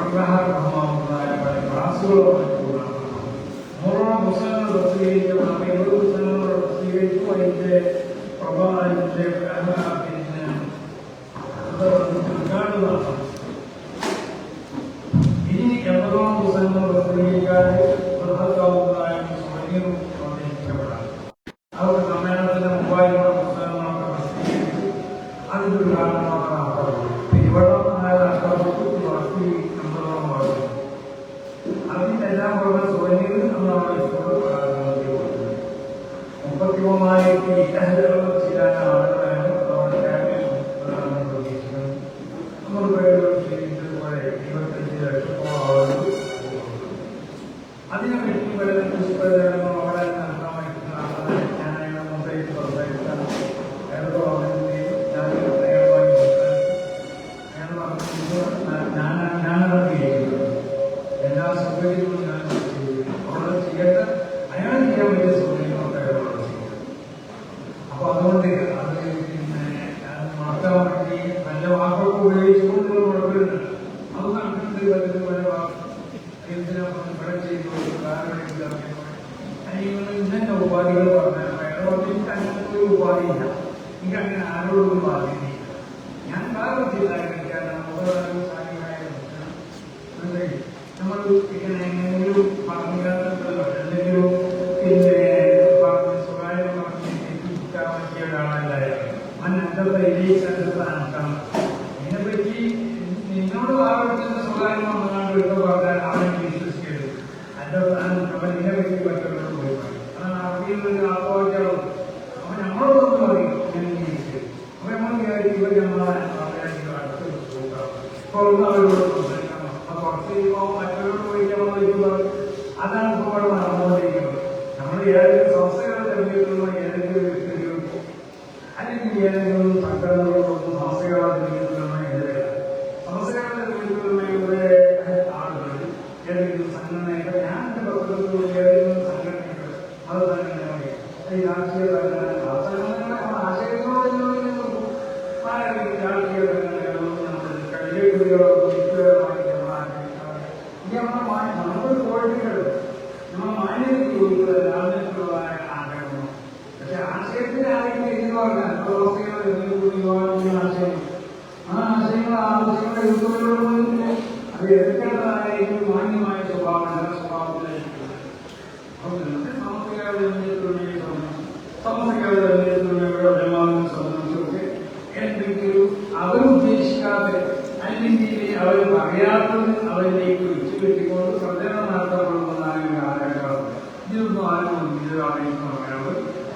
ಅಗ್ರಹಾರ ಪಡೆ ಪ್ರಾಸುಗಳು ಮೂರಣ ಮುಸಲ್ಮಾನ ಬಸ್ಸಿಗೆ ನಾವೇನು ಮುಸಲ್ಮಾನ ಬಸ್ಸಿಗೆ ಐತೆ ಪ್ರಭಾವ ಐತೆ ಕಾರಣ ಕಾಣುವ മുപ്പത്തി മൂന്നായിരത്തി ചില ആളുകളാണ് നമ്മുടെ കേരളത്തിൽ പ്രതീക്ഷിക്കുന്നത് നമ്മൾ പേരുകൾ ക്ഷണിച്ചതുപോലെ ഇരുപത്തഞ്ച് ലക്ഷത്തോളം ആളുകൾ അതിനെ പറ്റി പുസ്തകങ്ങൾ ഉപാധികൾ പറഞ്ഞാൽ എനിക്ക് അങ്ങനത്തെ ഒരു ഉപാധിയില്ല എനിക്ക് അങ്ങനെ ആരോടും ബാധ്യതയില്ല ഞാൻ സാധ്യമായ നമ്മൾ ഇങ്ങനെ എങ്ങനെയും പറഞ്ഞിട്ടുണ്ടല്ലോ എന്തെങ്കിലും പിന്നെ പറഞ്ഞ് സ്വകാര്യം പറഞ്ഞ് തെറ്റിക്കാൻ പറ്റിയ ഒരാളല്ലായിരുന്നു. അവൻ അഞ്ചത്തെ ഇലീസാണ് ഇതിനെപ്പറ്റി നിന്നോട് ആവർത്തിച്ച സ്വകാര്യം വന്നാണ്ട് എടുത്ത് പറഞ്ഞാൽ അവൻ വിശ്വസിക്കരുത് അന്റെ അവൻ ഇതിനെ പറ്റി പറ്റുള്ളൂ പോയി പറയും അവിടെ ഒരു ആത്മഹത്യകളും നമ്മളോടൊന്നും പറയും അപ്പൊ നമ്മൾ വിചാരിക്കും ഇവർ നമ്മളെ ഒന്ന് അവരോട് സംസാരിക്കണം. അപ്പൊ കുറച്ച് കഴിയുമ്പോൾ മറ്റവരോട് പോയിക്കണം എന്ന് അതാണ് ഇപ്പോൾ ഇവിടെ നടന്നുകൊണ്ടിരിക്കുന്നത്. നമ്മൾ ഏതെങ്കിലും സംസ്ഥകളെ തെരഞ്ഞെടുക്കുന്ന ഏതെങ്കിലും വ്യക്തികൾക്കോ അല്ലെങ്കിൽ ഏതെങ്കിലും സംഘടനകളൊന്നും സംസ്ഥകളെ തെരഞ്ഞെടുക്കുന്ന എതിരെയല്ല സംസ്ഥകളെ തെരഞ്ഞെടുക്കുന്നവരുടെ ആളുകൾ ഏതെങ്കിലും ഞാൻ എന്റെ പ്രവർത്തനത്തിൽ ഏതെങ്കിലും സംഘടനയൊക്കെ അത് സംഘടനകളെ ഈ രാഷ്ട്രീയ സംഘടന ആ സംഘടനകളെ ആശയങ്ങളോട് ആരെങ്കിലും രാഷ്ട്രീയ സംഘടനകളോ നമ്മൾ കഴിഞ്ഞ കുട്ടികളോ വ്യക്തിപരമായി നമ്മൾ ആഗ്രഹിക്കാറ് ഇനി നമ്മുടെ മാ- നമ്മുടെ ക്വാളിറ്റികൾ നമ്മൾ മാന്യതയ്ക്ക് കൊടുക്കുന്നത് രാജനീതിയുള്ളതായ ആഗ്രഹമാണ് പക്ഷെ ആശയത്തിന് ആരെങ്കിലും എന്ന് പറഞ്ഞാൽ പ്രവർത്തികൾ എന്തെങ്കിലും ആശയം ആ ആശയങ്ങൾ ആവശ്യങ്ങൾ എഴുതുന്നതിലൂടെ അത് എടുക്കേണ്ടതായ ഏറ്റവും മാന്യമായ സ്വഭാവം നല്ല സ്വഭാവത്തിലായിരിക്കും എന്തെങ്കിലും അവരുദ്ദേശിക്കാതെ അല്ലെങ്കിൽ അവർ അറിയാത്തത് അവരിലേക്ക് വെച്ചുകെട്ടിക്കൊണ്ട് പ്രചരണം നടത്തപ്പെടുന്നതാണ് ഒരു ആരാധന ഇതൊന്നും ആരും ഇത് അറിയിക്കുന്നവരാണ്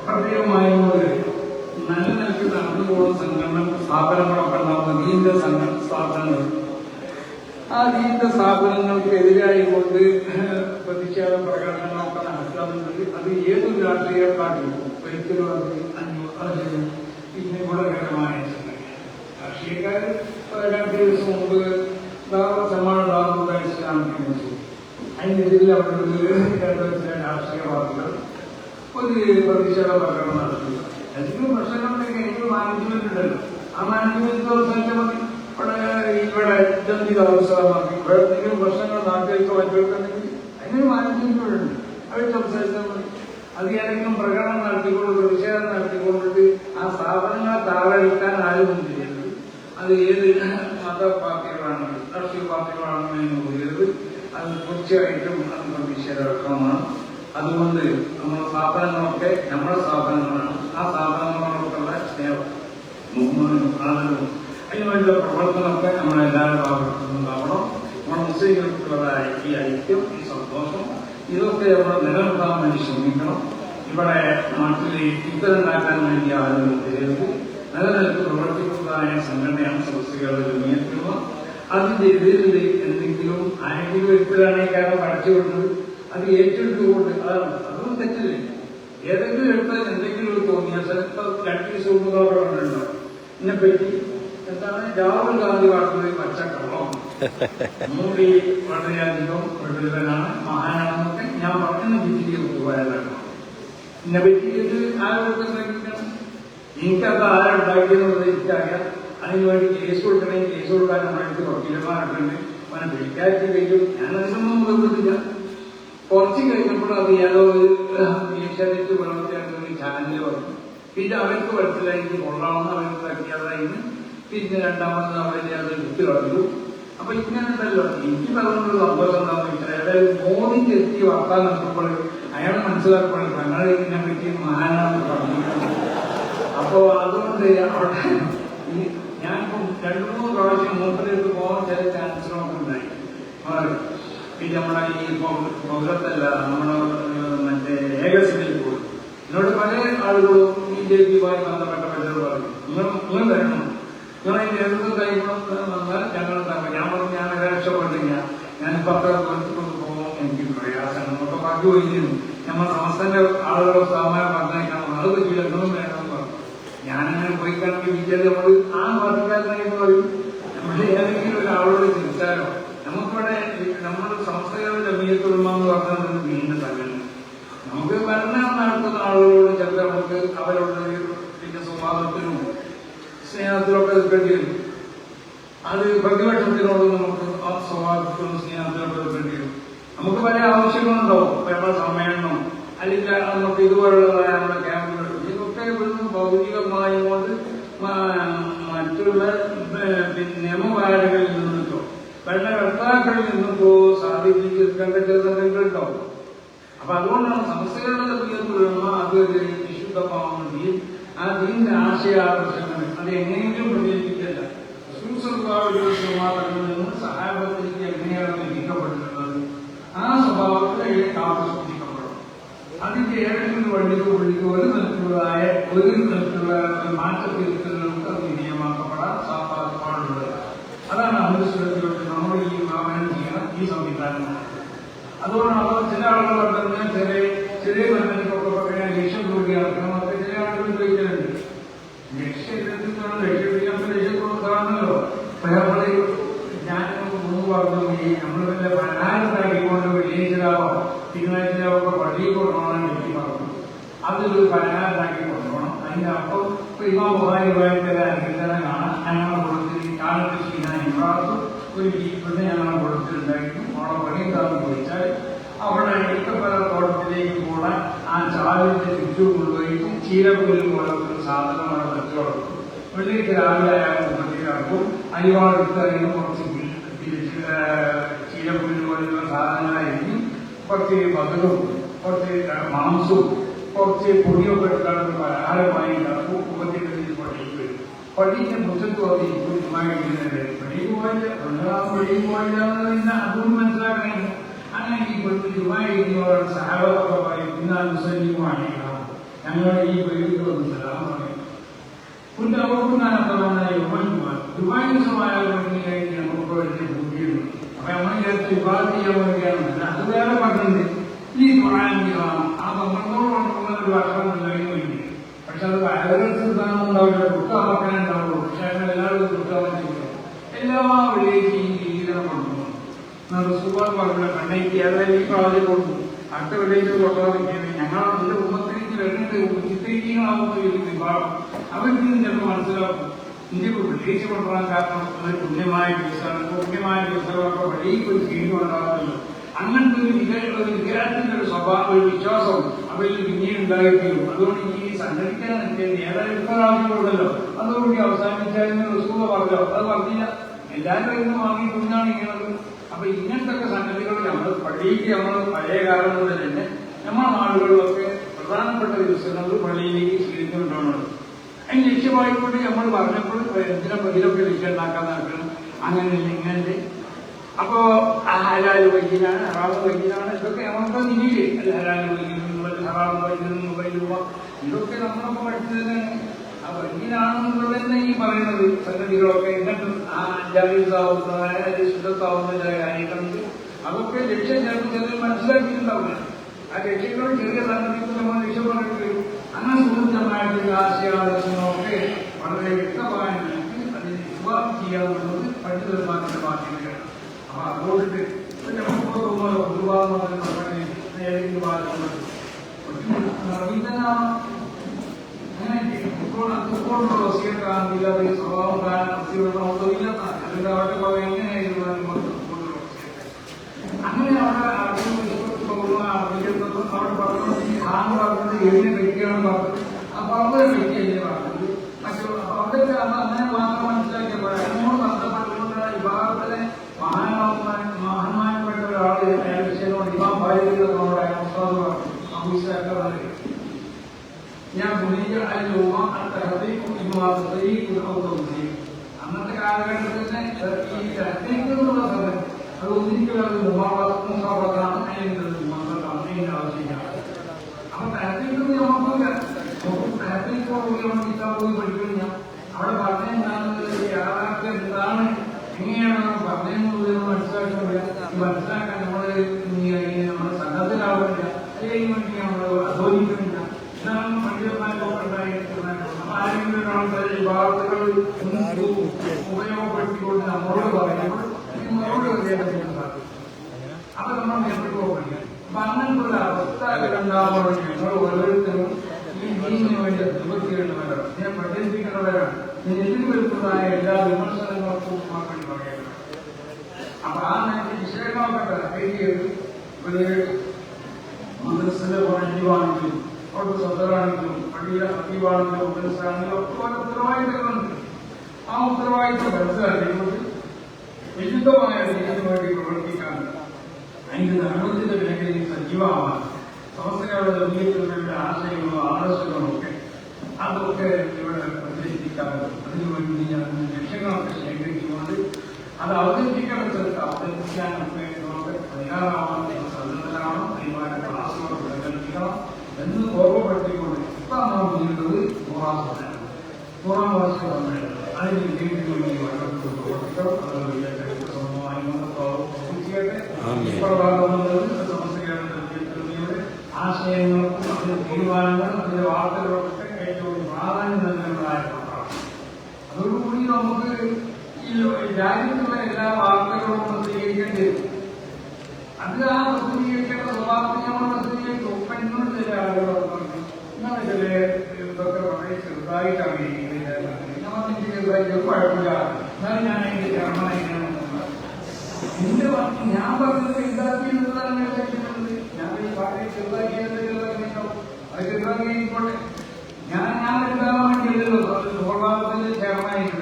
പ്രത്യേകമായ ഒരു നല്ല നിലയ്ക്ക് നടന്നുപോകുന്ന സംഘടന സ്ഥാപനങ്ങളൊക്കെ ഉണ്ടാകുന്ന നീണ്ട സംഘ സ്ഥാപനങ്ങൾ ആ നീണ്ട സ്ഥാപനങ്ങൾക്കെതിരായി കൊണ്ട് പ്രതിഷേധ പ്രകടനങ്ങളൊക്കെ നടത്താറുണ്ട് അത് ഏതൊരു രാഷ്ട്രീയ പാർട്ടിയും ഒരിക്കലും അത് അത് പിന്നെ ഗുണകരമായ. രാഷ്ട്രീയക്കാർ രണ്ട് ദിവസം മുമ്പ് സമാധാനം ഇസ്ലാമിക്ക് വെച്ചു അതിനെതിരെ അവരുടെ കേരളത്തിലെ രാഷ്ട്രീയ പാർട്ടികൾ ഒരു പ്രതിഷേധ പ്രകടനം നടത്തുക എന്തെങ്കിലും പ്രശ്നങ്ങളുണ്ടെങ്കിൽ എനിക്ക് മാനേജ്മെന്റ് ഉണ്ടല്ലോ ആ മാനേജ്മെന്റ് സംസാരിച്ചാൽ മതി ഇവിടെ ഇവിടെ ജന്തി അവസരമാക്കി ഇവിടെ എന്തെങ്കിലും പ്രശ്നങ്ങൾ നാട്ടിലേക്ക് മറ്റുണ്ടെങ്കിൽ അതിനൊരു മാനേജ്മെന്റ് ഇവിടെ ഉണ്ട് അവർ സംസാരിച്ചാൽ മതി അത് ഏതെങ്കിലും പ്രകടനം നടത്തിക്കൊണ്ട് പ്രതിഷേധം നടത്തിക്കൊണ്ടിട്ട് ആ സ്ഥാപനങ്ങളെ താഴെടുക്കാൻ ആരും ചെയ്യരുത് അത് ഏത് മത പാർട്ടികളാണെങ്കിലും രാഷ്ട്രീയ പാർട്ടികളാണെന്ന് പറയരുത് അത് തീർച്ചയായിട്ടും അത് പ്രതിഷേധമാണ് അതുകൊണ്ട് നമ്മുടെ സ്ഥാപനങ്ങളൊക്കെ നമ്മുടെ സ്ഥാപനങ്ങളാണ് ആ സ്ഥാപനങ്ങളോടൊക്കെയുള്ള സ്നേഹം ബഹുമാനവും ആളുകളും. അതിനുവേണ്ട പ്രവർത്തനമൊക്കെ നമ്മളെല്ലാവരും ഭാഗത്തുനിന്നുണ്ടാവണം നമ്മുടെ മുസ്ലിങ്ങൾക്കുള്ളതായ ഈ ഐക്യം ഈ സന്തോഷം ഇതൊക്കെ നമ്മൾ നിലനിർത്താൻ വേണ്ടി ശ്രമിക്കണം. ഇവിടെ നാട്ടിൽ ഇത്തരണ്ടാക്കാൻ വേണ്ടി ആളുകൾ ചെയ്യരുത് നിലനിൽപ്പ് പ്രവർത്തിക്കുന്നതായ സംഘടനയാണ് സദസ്സുകളുടെ നിയന്ത്രണം അതിന്റെ എതിരിൽ എന്തെങ്കിലും ആരെങ്കിലും അടച്ചു വിടുന്നത് അത് ഏറ്റെടുത്തുകൊണ്ട് അതാണ്. അതൊന്നും തെറ്റില്ലേ. ഏതെങ്കിലും എടുത്താൽ എന്തെങ്കിലും ഒരു തോന്നിയ ചിലപ്പോൾ രണ്ട് സുഹൃത്തുക്കളോടുണ്ടോ ഇതിനെ പറ്റി. എന്താണ്? രാഹുൽ ഗാന്ധി കാട്ടുന്നത് പച്ചക്കള്ളം. മോദി വളരെയധികം പ്രകൃതനാണ് മഹാനാണെന്നൊക്കെ ഞാൻ പറഞ്ഞ രീതിയിൽ പോയതാണ് എന്നെ പറ്റി ഇത് ആരോഗ്യം ശ്രമിക്കണം? എനിക്കത് ആരുണ്ടാക്കിയെന്നുള്ളത് എനിക്കറിയാം. അതിനുവേണ്ടി കേസ് കൊടുക്കണമെങ്കിൽ കേസ് കൊടുക്കാൻ നമ്മളെടുത്ത് വക്കീലന്മാരൊക്കെ അവൻ വിചാരിച്ച് കഴിയും. ഞാൻ അതിനൊന്നും നിർബന്ധില്ല കുറച്ച് കഴിഞ്ഞപ്പോൾ അത് ഏതോ ഒരു ഏഷ്യാനെറ്റ് വളർത്തിയാൽ ഒരു ചാനലിൽ വന്നു. പിന്നെ അവർക്ക് മനസ്സിലായി ഇത് കൊള്ളാമെന്ന് അവർക്ക് തട്ടിയതായിരുന്നു പിന്നെ രണ്ടാമത് അവരെ അത് വിട്ടു കളഞ്ഞു. അപ്പൊ ഇങ്ങനെയുണ്ടല്ലോ എനിക്ക് പറഞ്ഞൊരു സംഭവം എന്താണെന്ന് വെച്ചാൽ അതായത് മോദിക്ക് എത്തി വാർത്താൻ നടത്തുമ്പോൾ അയാൾ മനസ്സിലാക്കുമ്പോൾ ഞങ്ങൾ ഇതിനെ പറ്റി മഹാനാണെന്ന് പറഞ്ഞു അപ്പോ അതുകൊണ്ട് അവിടെ പിന്നെ നമ്മുടെ ഈ പൗരത്തല്ല നമ്മുടെ മറ്റേ ഏകസിനിൽ പോയി. എന്നോട് പല ആളുകളും ബി ജെ പിയുമായി ബന്ധപ്പെട്ട പലരും പറഞ്ഞു നിങ്ങൾ നിങ്ങൾ വരണം. നിങ്ങൾ അതിന്റെ എന്ത് കാര്യങ്ങളും വന്നാൽ ഞങ്ങൾ ഉണ്ടാക്കാം ഞാൻ പറഞ്ഞു ഞാൻ രക്ഷപ്പെട്ടില്ല ഞാൻ പത്ര കൊണ്ട് പോകുമ്പോൾ എനിക്ക് പ്രയാസമാണ്. നമുക്ക് ബാക്കി പോയിരുന്നു നമ്മൾ സംസ്ഥാന ആളുകളെ സാമാന്യം പറഞ്ഞേക്കണം അത് പറ്റില്ല നിങ്ങളും വേണമെന്ന് പറഞ്ഞു. ഞാനങ്ങനെ പോയി കാണുമ്പോൾ വിചാരിച്ച് നമ്മൾ ആ പാർട്ടിക്കാരനായി പറയും നമ്മുടെ ഏതെങ്കിലും ഒരാളോട് നമുക്കിവിടെ നമ്മൾ സംസ്ഥാന ജമീയത്തുള്ള പറഞ്ഞാൽ വീണ്ടും തന്നെ നമുക്ക് ഭരണം നടത്തുന്ന ആളുകളോട് ചിലപ്പോൾ നമുക്ക് അവരോട് പിന്നെ സ്വഭാവത്തിനും സ്നേഹത്തിലൊക്കെ എടുക്കേണ്ടി വരും. അത് പ്രതിപക്ഷത്തിനോട് നമുക്ക് ആ സ്വഭാവത്തിനും സ്നേഹത്തിലൊക്കെ എടുക്കേണ്ടി വരും. നമുക്ക് പല ആവശ്യങ്ങളുണ്ടാവും. ഇപ്പൊ നമ്മുടെ സമ്മേളനം അല്ലെങ്കിൽ നമുക്ക് ഇതുപോലുള്ള ക്യാമ്പുകൾ ഇതൊക്കെ ഇവിടുന്ന് ഭൗതികമായി കൊണ്ട് മറ്റുള്ള മറ്റുള്ള നിയമപാലകളിൽ പിന്നെ നിയമപാലകരിൽ നിന്നിട്ടോ ഭരണകർത്താക്കളിൽ നിന്നിട്ടോ സാധിപ്പിച്ചെടുക്കേണ്ട ചില സംഗതികളുണ്ടാവും അപ്പൊ അതുകൊണ്ടാണ് സംസ്ഥകളുടെ തമ്മിലുള്ള അത് ഒരു വിശുദ്ധമാവുന്ന ദീൻ ആ ദീന്റെ ആശയാദർശങ്ങൾ അത് എങ്ങനെയെങ്കിലും പ്രചരിപ്പിക്കില്ല സുസർവാദികളിൽ നിന്ന് സഹായത്തിലേക്ക് എങ്ങനെയാണ് ലഭിക്കപ്പെട്ടിട്ടുള്ളത് ആ സ്വഭാവത്തെ കാത്തു സൂക്ഷിക്കപ്പെടും അതിന്റെ ഏതെങ്കിലും വണ്ടിക്കോ പുള്ളിക്കോ ഒരു തരത്തിലുള്ളതായ ഒരു തരത്തിലുള്ള ഒരു മാറ്റത്തിരുത്തലുകൾക്ക് അത് വിധേയമാക്കപ്പെടാൻ സാധ്യതപ്പാടുള്ളത് അതാണ് അമൃതത്തിലോട്ട് ഈ സംവിധാനം. അതുകൊണ്ട് അവർ ചില ആളുകൾ ചെറിയ ചെറിയ ബന്ധത്തിലൊക്കെ പറയാൻ ലക്ഷ്യം കൂടി നടക്കണം അതൊക്കെ ചില ആളുകൾ ചോദിക്കുന്നുണ്ട് ലക്ഷ്യത്തിനാണ് ലക്ഷ്യപ്പിക്കാൻ ലക്ഷ്യത്തോട് കാണുന്നല്ലോ. അപ്പൊ നമ്മൾ ഞാൻ പറഞ്ഞു നമ്മൾ വല്ല പലഹാരത്താക്കിക്കൊണ്ട് വെള്ളിയാഴ്ചരാവോ തിങ്കളാഴ്ചരാവോ പള്ളിയിൽ കൊണ്ടുപോകണം എനിക്ക് പറഞ്ഞു. അതൊരു പലഹാരത്താക്കി കൊണ്ടുപോകണം. അതിന്റെ അപ്പം ഇമാ ബുഹാരിയുമായിട്ട് അനുസരണം കാണാൻ ഞങ്ങളെ കൊടുത്ത് കാലത്ത് ചെയ്യാൻ ഇമ്രാത്തും ഒരു ജീപ്പിന് ഞങ്ങളെ കൊടുത്തിട്ടുണ്ടായിരുന്നു. അവിടെ പണിയെന്താന്ന് ചോദിച്ചാൽ അവിടെ ഇഷ്ടപ്പെട്ട തോട്ടത്തിലേക്ക് പോണ ആ ചാവിന്റെ ചുറ്റും കൊണ്ടുപോയിട്ട് ചീരപ്പുല്ല് പോലെ ഒരു സാധനമാണ് കച്ചവടം വെള്ളിക്ക് രാവിലെ അയാൾ മുഖത്തേക്കാക്കും അരിവാളെടുത്ത് അതിന് കുറച്ച് ചീരപ്പുല്ല് പോലുള്ള സാധനങ്ങളായിരിക്കും കുറച്ച് മധുരവും കുറച്ച് മാംസവും കുറച്ച് പൊടിയൊക്കെ എടുക്കാൻ പലഹാരമായി ഉണ്ടാക്കും പള്ളിക്ക് പഠിച്ച് പുസ്തകത്ത് ഒരു മാഗസിനുണ്ട് പള്ളിക്ക് പോയില്ല പള്ളിക്ക് പോയില്ല എന്ന് അതും മനസ്സിലാക്കണം. അങ്ങനെ ഈ ജുമായിരിക്കുന്നവർ സഹാബൊക്കെ പറയും ഇന്നാണ് മുസ്ലിമാണ് ഞങ്ങളുടെ ഈ പള്ളിക്ക് വന്ന് സലാം പറയും പിന്നെ അവർക്കും നടത്തുന്ന യുവന്മാർ ജുമാനുസമായ വേണ്ടി നമുക്ക് വലിയ ഭൂമിയുണ്ട് അപ്പൊ നമ്മൾ ചേർത്ത് വിവാദം ചെയ്യാൻ വേണ്ടിയാണ് അത് വേറെ പറഞ്ഞിട്ടുണ്ട്. ഈ ദ്വാരം ആ നമ്മളോടുള്ള ഒരു വർഷം കഴിഞ്ഞു കൊണ്ടുപോകാൻ കാരണം അങ്ങനത്തെ ഒരു വിഗ്രഹത്തിന്റെ ഒരു സ്വഭാവം ഒരു വിശ്വാസം അവരിൽ പിന്നീട് ഉണ്ടായിത്തീരും. അതുകൊണ്ട് ഈ നിൽക്കുന്നത് ഏതായാലും ഇത്ര ആവശ്യമുണ്ടല്ലോ. അതോടുകൂടി അവസാനിച്ചായിരുന്നു റസൂല പറഞ്ഞോ അത് പറഞ്ഞില്ല. എല്ലാവരും ഇന്ന് വാങ്ങി കുഞ്ഞാണ് ഇങ്ങനെ അപ്പൊ ഇങ്ങനത്തെ സംഗതികൾ നമ്മൾ പള്ളിക്ക് നമ്മൾ പഴയ കാലം മുതൽ തന്നെ നമ്മുടെ നാടുകളിലൊക്കെ പ്രധാനപ്പെട്ട ദിവസങ്ങളിൽ പള്ളിയിലേക്ക് സ്വീകരിച്ചുകൊണ്ടാണ് അതിന് ലക്ഷ്യമായിക്കൊണ്ട് നമ്മൾ പറഞ്ഞപ്പോൾ എന്തിനാ ഇതിലൊക്കെ ലക്ഷ്യം ഉണ്ടാക്കാൻ നടക്കണം? അങ്ങനെ ഇങ്ങനെ അപ്പോ ആ ഹലാൽ വൈദ്യനാണ് ഹറാമ് വൈദ്യനാണ്. ഇതൊക്കെ നമ്മളിപ്പോ നിന്നില്ലേ അല്ല ഹലാൽ വൈദ്യുന്നുള്ളത് ഹറാമ് വൈദ്യുന്നുള്ള രൂപ ഇതൊക്കെ നമ്മളൊക്കെ പഠിച്ചതിന് ആ വൈദ്യനാണെന്നുള്ളത് തന്നെ ഈ പറയുന്നത് സംഗതികളൊക്കെ എന്നിട്ടും ആ ജാഗ്രതാവുന്നതായ ശുദ്ധത്താവുന്ന ചില കാര്യങ്ങളുണ്ട് അതൊക്കെ ലക്ഷ്യം ചിലപ്പോൾ ചിലർ മനസ്സിലാക്കിയിട്ടുണ്ടാവില്ല. ആ ലക്ഷ്യങ്ങൾ ചെറിയ സംഗതികൾ നമ്മൾ ലക്ഷ്യം പറഞ്ഞിട്ട് വരും. അങ്ങനെ സുഹൃത്തമായിട്ടുള്ള ആശയാദർശങ്ങളൊക്കെ വളരെ വ്യക്തമായ അതിന് വിവാഹം ചെയ്യാവുന്നത് പണ്ഡിതന്മാരുടെ ബാധ്യതയാണ് അതുകൊണ്ടിട്ട് രവീന്ദ്രനാഥ് അങ്ങനെ ഇപ്പോൾ സ്വഭാവം ഇല്ലാത്ത അവരുടെ ഭാവം എങ്ങനെയായിരുന്നു അങ്ങനെ അവിടെ അവിടെ പറഞ്ഞത് ആറ് പറഞ്ഞത് എഴുതി വ്യക്തിയാണ് പറഞ്ഞത്. ആ പറഞ്ഞ വ്യക്തി എഴുതി പറഞ്ഞത്? പക്ഷെ അവിടെ അങ്ങനെ മാത്രം മനസ്സിലാക്കിയ പറയാം അഭിഷേകം ഞാൻ ഗുണിക അല്ലുമ അത്തഹദീഖു ഇമാ തദീഖു ഔ തൗസീഖ് അന്നത്തെ കാലഘട്ടത്തിൽ തന്നെ ഈ തഹദീഖ് എന്നുള്ള സാധനം അത് ഒന്നിരിക്കലും അത് മുഹാവത്താണ് അതിൻ്റെ മന്ത്രമാണ് അതിൻ്റെ ആവശ്യമില്ല അപ്പൊ തഹദീഖ് നമുക്കില്ല തഹദീഖ് നമ്മൾ കിതാബ് പോയി പഠിക്കണം അവിടെ പറഞ്ഞ എന്താണ് യാഥാർത്ഥ്യം എന്താണ് എങ്ങനെയാണ് പറഞ്ഞതെന്നുള്ളത് മനസ്സിലാക്കുന്നില്ല മനസ്സിലാക്കാൻ നമ്മൾ നമ്മുടെ സംഘത്തിലാവുന്നില്ല അല്ലെങ്കിൽ വേണ്ടി നമ്മൾ അധ്വാനിക്കുന്നില്ല ഇതാണ് അപ്പൊ ആരെങ്കിലും ഒരാൾ ഈ വാർത്തകൾ ഉപയോഗപ്പെടുത്തിക്കൊണ്ട് നമ്മളോട് പറയുമ്പോൾ മറുപടി അപ്പൊ നമ്മൾ നേതൃത്വം പഠിക്കാം അപ്പൊ അങ്ങനത്തെ അവസ്ഥ ഉണ്ടാകുമ്പോൾ ഞങ്ങൾ ഓരോരുത്തരും ഈ ദീനിന് വേണ്ടി നിവൃത്തിയിടുന്നവരാണ് ഞാൻ പ്രചരിപ്പിക്കുന്നവരാണ് എതിൽ വരുന്നതായ എല്ലാ വിമർശനങ്ങൾക്കും മറുപടി പറയുന്നത് അപ്പൊ ആ നേരത്തെ വിഷയങ്ങളൊക്കെ ഒരു മദ്രസിലെ പള്ളിവാണെങ്കിലും അവിടെ സദറാണെങ്കിലും പള്ളിയിലെ ഹത്തീവാണെങ്കിലും മദ്രസാണെങ്കിലും ഒക്കെ ഓരോ ഉത്തരവാദിത്തങ്ങളുണ്ട് ആ ഉത്തരവാദിത്തം മനസ്സിലാക്കിക്കൊണ്ട് വിശുദ്ധമായ ദീനിന് വേണ്ടി പ്രവർത്തിക്കാൻ അതിന്റെ ധർമ്മത്തിന്റെ മേഖലയിൽ സജീവമാണ് സമസ്തകളുടെ ജമീയത്തുകളുടെ ആശയങ്ങളും ആദർശങ്ങളും ഒക്കെ അതൊക്കെ ഇവിടെ പ്രചരിപ്പിക്കാനും അതിനുവേണ്ടി ഞാൻ ലക്ഷ്യങ്ങളൊക്കെ ശേഖരിച്ചുകൊണ്ട് അത് അവതരിപ്പിക്കേണ്ട സ്ഥലത്ത് അവതരിപ്പിക്കാനൊക്കെ നമുക്ക് തയ്യാറാവാൻ സന്നദ്ധരാണ് അതിനുവേണ്ട ക്ലാസ്സുകൾ പ്രകടിപ്പിക്കണം എന്ന് ഓർമ്മപ്പെടുത്തിക്കൊണ്ട് ഇപ്പം നാം ചെയ്യുന്നത് നൂറാം സമയമാണ് നൂറാം വാർഷിക സമ്മേളനം അതിന് വിജയത്തിന് വേണ്ടി വഴിവെക്കുന്ന പ്രവർത്തിക്കണം അത് വലിയ ചരിത്രസമമായി പ്രവർത്തിക്കട്ടെ ഇപ്രകാരം സമസ്തകളുടെ ആശയങ്ങൾക്കും അതിന്റെ തീരുമാനങ്ങളും അതിന്റെ വാർത്തകളൊക്കെ ഏറ്റവും പ്രാധാന്യം നൽകുന്നതായ അതോടുകൂടി നമുക്ക് ഈ രാജ്യത്തുള്ള എല്ലാ വാർത്തകളും പ്രസിദ്ധീകരിക്കേണ്ടി വരും. അത് ആ പ്രസിദ്ധീകരിക്കേണ്ട സ്വഭാവത്തിൽ നമ്മൾ പ്രസിദ്ധീകരിക്കും. ഇന്നോട് ചില പറഞ്ഞു ഇങ്ങനെ ചില ഇതൊക്കെ വളരെ ചെറുതായിട്ടാണ്. ചെറുതായിട്ട് കുഴപ്പമില്ല. എന്നാലും ഞാൻ അതിന്റെ ചെയർമാനായിട്ടാണ് എന്റെ വാക്ക് ഞാൻ പറഞ്ഞത് ഇതാക്കി എന്നുള്ളതാണ് ഞാൻ ഈ പാർട്ടിയെ ചെറുതാക്കിയത് ചെറുതാക്കിയിട്ടുണ്ടാവും അത് ചെറുതാക്കിയിക്കോട്ടെ ഞാൻ ഞാൻ എന്താ വേണ്ടിയല്ലോ സ്വഭാവത്തിൽ ചെയർമാനായിട്ടുണ്ട്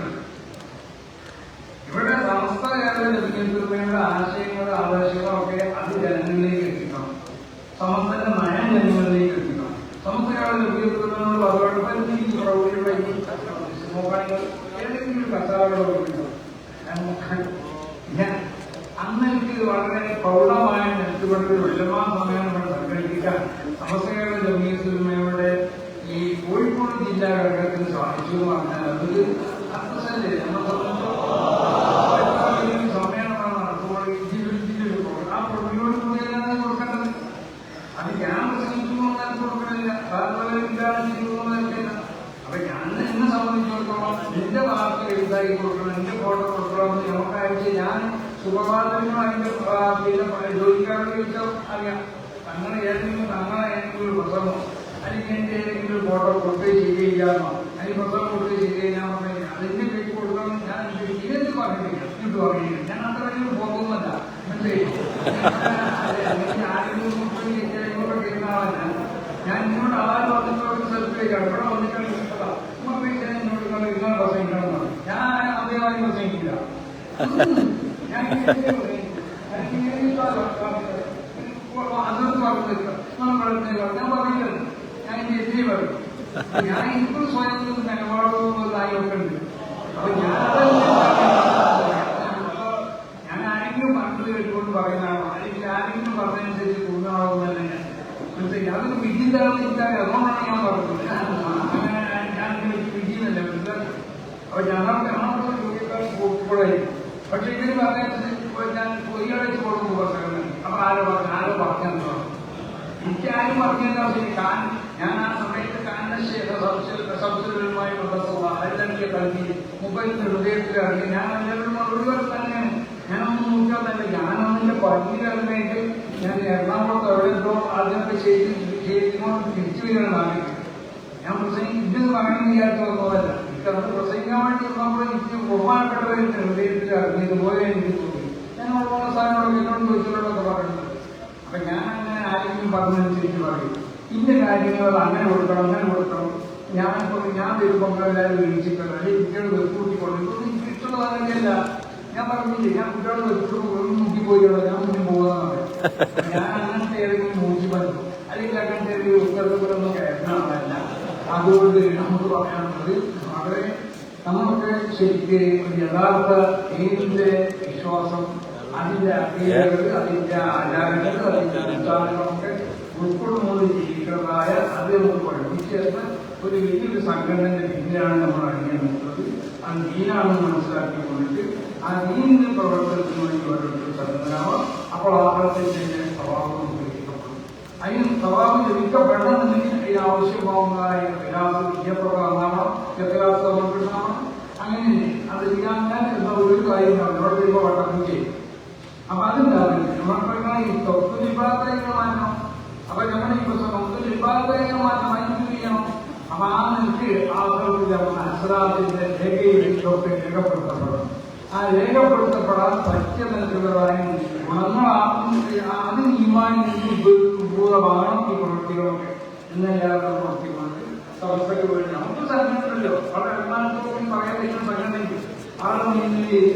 നോക്കുകയാണെങ്കിൽ ഏതെങ്കിലും കസാറുകളോ ഞാൻ അന്ന് എനിക്ക് വളരെ പ്രൗഢമായ നെറ്റുകൊണ്ട് വെള്ളമാ സമയം നമ്മൾ സംഘടിപ്പിക്കാൻ സമസ്തകളുടെ ജമീയത്തുമയുടെ ഈ കോഴിക്കോട് ജില്ലാ ഘടകത്തിന് സാധിച്ചു എന്ന് പറഞ്ഞാൽ അതൊരു അർത്ഥസല്ലേ നമ്മളെ സംബന്ധിച്ചിടത്തോളം സമ്മേളനമാണ് നടത്തുമ്പോൾ ഇതിന്റെ ഒരു പ്രോഗ്രാം ആ പ്രൊഡ്യൂസ് കൂടിയാണ് കൊടുക്കേണ്ടത് അത് ഞാൻ പ്രസംഗിക്കുമ്പോൾ ഞാൻ കൊടുക്കണില്ല അതുപോലെ ഇല്ലാതെ ചെയ്യുന്നതല്ല അപ്പൊ ഞാൻ എന്നെ സംബന്ധിച്ചിടത്തോളം എന്റെ വാർത്ത എഴുതായി കൊടുക്കണം എന്റെ ഫോട്ടോ കൊടുക്കണം എന്ന് നമുക്ക് അയച്ച് സുഖപാതനും അതിന്റെ പിന്നെ ജോലിക്കാരോട് ചോദിച്ചാൽ അറിയാം. അങ്ങനെ ഏതെങ്കിലും അങ്ങനെ ഏതെങ്കിലും ഒരു പ്രസംഗം അല്ലെങ്കിൽ എന്റെ ഏതെങ്കിലും ഒരു ഫോട്ടോ കൊടുത്തേ ചെയ്യുകയില്ലാന്നോ അല്ലെങ്കിൽ പ്രസംഗം കൊടുത്തേ ചെയ്യുക ഞാൻ പറഞ്ഞില്ല അതിന്റെ പേര് കൊടുക്കണം ഞാൻ ഇതെന്ത് പറഞ്ഞില്ല ഇട്ട് പറഞ്ഞില്ല ഞാൻ അത്രയും പോകുന്നല്ല ഞാൻ ഇങ്ങോട്ട് ആരും വന്നിട്ട് സ്ഥലത്തേക്കാണ് ഇവിടെ വന്നിട്ടാണ് എന്ന് ഞാൻ അദ്ദേഹമായി പ്രസംഗിക്കില്ല. ഞാൻ ഇങ്ങനെ പ്രസംഗിക്കും. ഞാൻ ഇങ്ങനെ അതൊന്നും പറഞ്ഞില്ല നമ്മൾ പറഞ്ഞില്ല ഞാൻ പറഞ്ഞില്ല ഞാൻ ഇനി എതിരെ പറയും ഞാൻ എനിക്കും സ്വയം നിലപാടുള്ളതായി ഒക്കെ ഉണ്ട് അപ്പൊ ഞാൻ ഞാൻ ആരെങ്കിലും പറഞ്ഞത് കേട്ടുകൊണ്ട് പറയുന്നതാണോ അല്ലെങ്കിൽ ആരെങ്കിലും പറഞ്ഞതനുസരിച്ച് കൂടുന്നതാണോന്നല്ല ഞാൻ മനസ്സിലായി അതൊരു വിധിന്താണെന്ന് എനിക്കറിയാം അതുകൊണ്ടാണ് ഞാൻ പറഞ്ഞത് അങ്ങനെ ഞാൻ എനിക്ക് വിധിയെന്നല്ല മനസ്സിലാക്കി അപ്പൊ ഞങ്ങൾക്ക് ഞങ്ങളുടെ ജോലിക്കാർ കൂടായിരിക്കും പക്ഷെ ഇവർ പറഞ്ഞതനുസരിച്ച് ഞാൻ പൊയ്യടച്ച് കൊടുക്കും പ്രസംഗം അപ്പൊ ആരോ പറഞ്ഞു ആരോ പറഞ്ഞെന്ന് പറഞ്ഞു എനിക്ക് ആരും പറഞ്ഞതിന്റെ ആവശ്യമില്ല കാരണം ഞാൻ ആ സമയത്ത് കാനശേഖ സംശയമായി അതിലെനിക്ക് കളി മുപ്പതിന്റെ ഇറങ്ങി ഞാൻ എല്ലാവരും മറുപടി പറഞ്ഞു തന്നെയാണ് ഞാനൊന്നും നോക്കാന്നല്ല ഞാനൊന്നിന്റെ പള്ളിയിലിറങ്ങിയിട്ട് ഞാൻ എറണാകുളത്ത് എവിടെ എന്തോ അതിനൊക്കെ ചെയ്ത് ചെയ്തുകൊണ്ട് തിരിച്ചു വരികയാണ് ഞാൻ ഞാൻ പ്രസംഗിക്കുന്നത് പറയണമെന്ന് വിചാരിച്ചു വന്നതല്ല എനിക്ക് അത് പ്രസംഗിക്കാൻ വേണ്ടി നമ്മൾ എനിക്ക് ബഹുമാനപ്പെട്ടവരുടെ ഹൃദയത്തിൽ ഇറങ്ങിയതുപോലെ എനിക്ക് തോന്നി ഞാൻ ഓരോ സ്ഥാനങ്ങളൊക്കെ എന്നോട് ചോദിച്ചവരോടൊക്കെ പറയുന്നത് അപ്പൊ ഞാൻ അങ്ങനെ ആരെങ്കിലും പറഞ്ഞനുസരിച്ച് പറയും. ഇന്ന കാര്യങ്ങൾ അങ്ങനെ കൊടുക്കണം അങ്ങനെ കൊടുക്കണം. ഞാനിപ്പോ ഞാൻ വരുമ്പോൾ എല്ലാവരും വിളിച്ചിട്ടുണ്ട് അല്ലെങ്കിൽ കുട്ടികൾ വെക്കൂട്ടിക്കൊണ്ട് എനിക്ക് ഇഷ്ടമുള്ള ഞാൻ പറഞ്ഞില്ലേ ഞാൻ കുട്ടികളോട് വെച്ചിട്ട് മുക്കി പോയിട്ടോ ഞാൻ മുന്നിൽ പോകുന്നതാണ് ഞാൻ അങ്ങനത്തെ ഏതെങ്കിലും നോക്കി പറഞ്ഞു. അല്ലെങ്കിൽ അങ്ങനത്തെ ഒരു ഉത്തരത്തിലൊന്നും കേൾക്കണമല്ല അതുകൊണ്ട് നമുക്ക് പറയാനുള്ളത് വളരെ നമുക്ക് ശരിക്ക് ഒരു യഥാർത്ഥ ദൈവത്തിന്റെ വിശ്വാസം അതിന്റെ അഗ്നികൾ അതിന്റെ ആചാരങ്ങൾ അതിന്റെ അനുഷ്ഠാനങ്ങളൊക്കെ ഉൾക്കൊള്ളുന്നത് ജീവിക്കുന്നതായ അത് നമുക്ക് പഠിപ്പിച്ചേർന്ന് ഒരു വലിയൊരു സംഘടനയുടെ പിന്നിലാണ് നമ്മൾ അണിയുന്നത് ആ ദീനാണെന്ന് മനസ്സിലാക്കിക്കൊണ്ടിട്ട് ആ ദീനിന്റെ പ്രവർത്തനത്തിന് വേണ്ടി ഓരോരുത്തർ സന്നദ്ധനാവാം അപ്പോൾ ആഹാരത്തിന്റെ സ്വഭാവം ഉപയോഗിക്കപ്പെടും. അതിന് സ്വഭാവം ലഭിക്കപ്പെടണമെന്നുണ്ടെങ്കിൽ അതിന് ആവശ്യമാവുന്നതായ വിലാസം വിദ്യപ്രകാരമാണോ വ്യത്യാസ സമർപ്പിക്കണമാണോ അങ്ങനെ അത് ചെയ്യാൻ എന്ന ഒരു കാര്യം അവിടെ വരുമ്പോൾ വട്ടം ചെയ്യും അപ്പൊ അതുണ്ടാവില്ല നമ്മൾക്കുള്ള ഈ തൊട്ട് നിപാതകൾ മാറ്റണം. അപ്പൊ ഞങ്ങളുടെ ഈ പുസ്തകം നിപാതകൾ മാറ്റണം ആ നിലയ്ക്ക് ആളുകളുടെ മനസ്സിലാത്തിന്റെ രേഖയിൽ ഇതൊക്കെ രേഖപ്പെടുത്തപ്പെടും ആ രേഖപ്പെടുത്തപ്പെടാൻ പറ്റിയ നിലത്തിലുള്ളതായ ഗുണങ്ങളാകും അത് ഈമാനിന്റെ ഭൂതഭാഗം ഈ പ്രവൃത്തികളൊക്കെ എന്നെല്ലാവരും പ്രവർത്തിക്കുന്നത് സമസ്തയ്ക്ക് വേണ്ടി നമുക്ക് സംഘടനല്ലോ വളരെ അഭിമാനത്തോടും പറയാൻ പറ്റുന്ന സംഘടനയ്ക്ക് ആളുകൾ മുന്നിൽ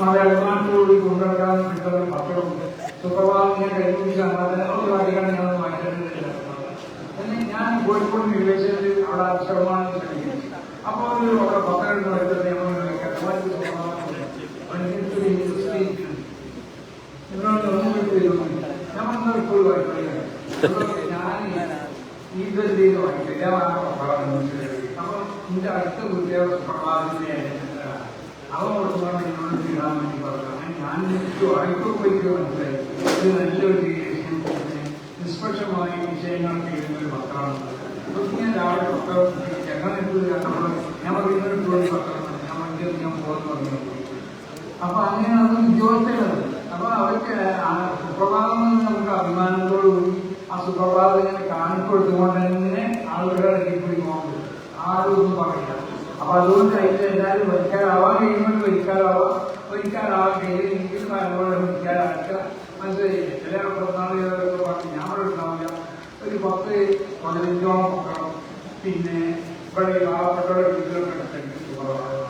വളരെ അഭിമാനത്തോടുകൂടി കൊണ്ടുവരാൻ കിട്ടുന്ന മക്കളുണ്ട് സുപ്രഭാതം ഞാൻ കൈപിടിച്ച അതിനോട് കാര്യങ്ങൾ ഞാൻ കോഴിക്കോട് നിവേശനത്തിൽ അവിടെ അക്ഷരമാണ് ശ്രമിക്കുന്നത് അപ്പോൾ അവിടെ പത്തെണ്ണം എടുത്ത അടുത്ത ഇടാൻ വേണ്ടി പറഞ്ഞു. ഞാൻ എനിക്ക് വായിക്കോ പോയിക്കോ മനസ്സിലായി ഇത് നല്ലൊരു നിഷ്പക്ഷമായ വിഷയങ്ങൾ ചെയ്യുന്ന ഒരു പത്രമാണ് ഞാൻ രാവിലെ പത്രം ഞങ്ങൾ നമ്മൾ ഞാൻ പറയുന്ന ഒരു പത്രമാണ് ഞാൻ വണ്ടി ഞാൻ പോകുന്ന പറഞ്ഞു അപ്പൊ അങ്ങനെ അത് ഉദ്യോഗസ്ഥരുണ്ട് അപ്പൊ അവർക്ക് സുപ്രഭാതം എന്ന് നമുക്ക് അഭിമാനത്തോടുകൂടി ആ സുപ്രഭാതം ഇങ്ങനെ കാണിക്കൊടുത്തുകൊണ്ട് തന്നെ ആളുകളെ കീഴ്പിടിക്കുന്നുണ്ട് ആരും ഒന്നും പറയില്ല. അപ്പൊ അതുകൊണ്ട് അതിൽ എല്ലാവരും വരിക്കാരാവാൻ കഴിയുമ്പോൾ വരിക്കാരാവാം വരിക്കാരാവാൻ കഴിയില്ലെങ്കിൽ വരിക്കാറാക്കുക മനസ്സിലായി മനസ്സിലായില്ലേ. ചില പ്രധാനങ്ങളൊക്കെ പറഞ്ഞു ഞാൻ ഇവിടെ ഉണ്ടാവില്ല ഒരു പത്ത് പതിനഞ്ചോളം മക്കളും പിന്നെ ഇവിടെ പാവപ്പെട്ടവരുടെ വീട്ടിലൊക്കെ എടുത്തിട്ടുണ്ട് സുപ്രഭാതം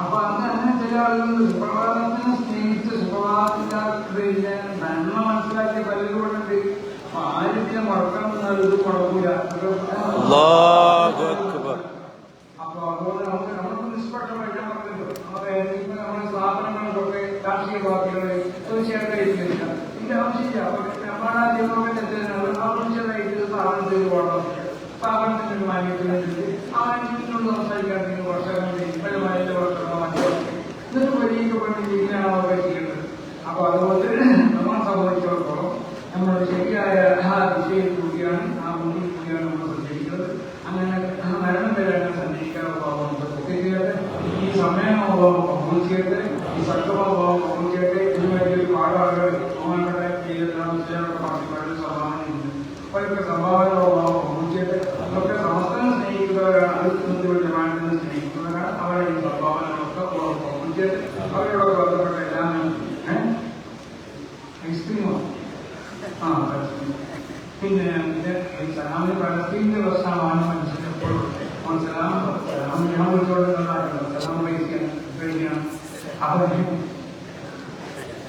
അപ്പൊ അന്ന് അങ്ങനെ ചില ആളുകൾ സുപ്രഭാതത്തിനെ സ്നേഹിച്ച് സുപ്രഭാതത്തിന്റെ പിന്നെ നന്മ മനസ്സിലാക്കിയ പലരും ഇവിടെ ഉണ്ട് അപ്പൊ ആരും മുടക്കണം എന്നത് കുഴപ്പമില്ല. അല്ലാഹു അക്ബർ. അപ്പൊ അതുപോലെ നമുക്ക് നമുക്ക് നിഷ്പക്ഷമായിട്ട് പറഞ്ഞല്ലോ നമ്മുടെ നമ്മുടെ സ്ഥാപനങ്ങൾക്കൊക്കെ രാഷ്ട്രീയ പാർട്ടികളെ തീർച്ചയായിട്ടും ഇതിന്റെ ആവശ്യമില്ല. അപ്പൊ നമ്മുടെ ആ സ്ഥാപനത്തിൽ പോകണം സ്ഥാപനത്തിന്റെ ഒരു മാന്യത്തിനുണ്ട് ആ മാന്യത്തിനോട് സംസാരിക്കാൻ വർഷങ്ങളുടെ ഫലമായിട്ട് വർഷങ്ങളോ മറ്റോ ഇതൊക്കെ പരിഹരിക്കപ്പെടുന്ന ഇങ്ങനെയാണ് അവർക്ക് ചെയ്യേണ്ടത് അപ്പൊ അതുകൊണ്ട് നമ്മളെ സംബന്ധിച്ചിടത്തോളം നമ്മൾ ശരിയായ ആ ദിശയിൽ കൂടിയാണ് ആ മുന്നിൽ കൂടിയാണ് നമ്മൾ സഞ്ചരിക്കുന്നത്. അങ്ങനെ മരണം വരെ അങ്ങനെ സഞ്ചരിക്കാനുള്ള ഭാവം ഈ സമയമഭാവം പങ്കുവെച്ചിട്ട് ഈ സത്യഭാവം പങ്കുവെച്ചിട്ട് അവരൊക്കെ സംഭാവനഭാവം പങ്കുവെച്ചിട്ട് അതൊക്കെ സമസ്തം സ്നേഹിക്കുന്നവരാണ് അടുത്തുനിന്ന് ജമാനത്തിന് സ്നേഹിക്കുന്നവരാണ്. അവരെ ഈ സംഭാവനകളൊക്കെ പങ്കുവെച്ചിട്ട് അവരോട് ബന്ധപ്പെട്ട എല്ലാം ഐസ്ക്രീമോ ആ. പിന്നെ സലാമിന് പലസ്തീനിന്റെ പ്രശ്നമാണ് മനുഷ്യന് എപ്പോഴും. സലാം സലാം ഞാൻ വിളിച്ചോണ്ടുള്ളതാണ് സലാം വഹിക്കാൻ കഴിഞ്ഞാണ് അവരെ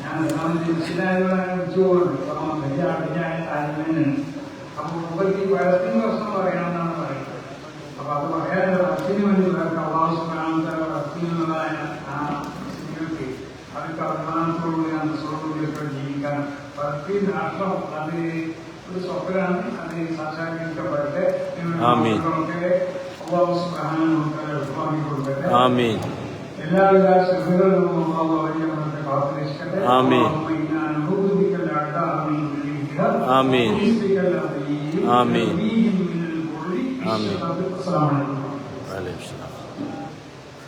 ഞാൻ സലാമിന്റെ വിശദായതുകൊണ്ടാണ് വിളിച്ചുപോകുന്നത് വലിയ ആടിഞ്ഞായ വലിയ അടിഞ്ഞായ പലസ്തീൻ ನಮ್ಮ ಮುಗತಿ ಬಳಸಿನ ಸಮಯನ ಅಪ್ಪ ಅದು ಹೇಳ ಅಚ್ಚಿನ ಮಂದಿ ಬರಕ ವಾಸ್ ಕಾಂತರ ಅಚ್ಚಿನ ನಾಯನ ಸಿಗುತ್ತೆ ಅದಕ್ಕೆ ಅರ್ಮಾಂತರು ನಾನು ಸೋಲು ಜೀವಿಕ ಪ್ರತಿ ನಾಶ ಅದೇ ಒಂದು ಸ್ವಪ್ರಾಂತಿ ಅದೇ ಸಾಕ್ಷಾತ್ಕರಿಕ ಬರುತ್ತೆ ಆಮೀನ್ ಅಲ್ಲಾಹು ಸುಬ್ಹಾನಹು ವ ತಆಲಾ ಸ್ವಾಮಿ ಕೊಡ್ತಾರೆ ಆಮೀನ್ ಎಲ್ಲ ವಿಧ ಸುಖಗಳನ್ನು ಅಲ್ಲಾಹು ಅವರಿಗೆ ಮತ್ತೆ ಪ್ರಾರ್ಥನೆ ಮಾಡ್ತಾರೆ ಆಮೀನ್ ನಾನು ಹೋಗುವುದಕ್ಕೆ ಆಮೀನ್ آمين. آمين. آمين. السلام عليكم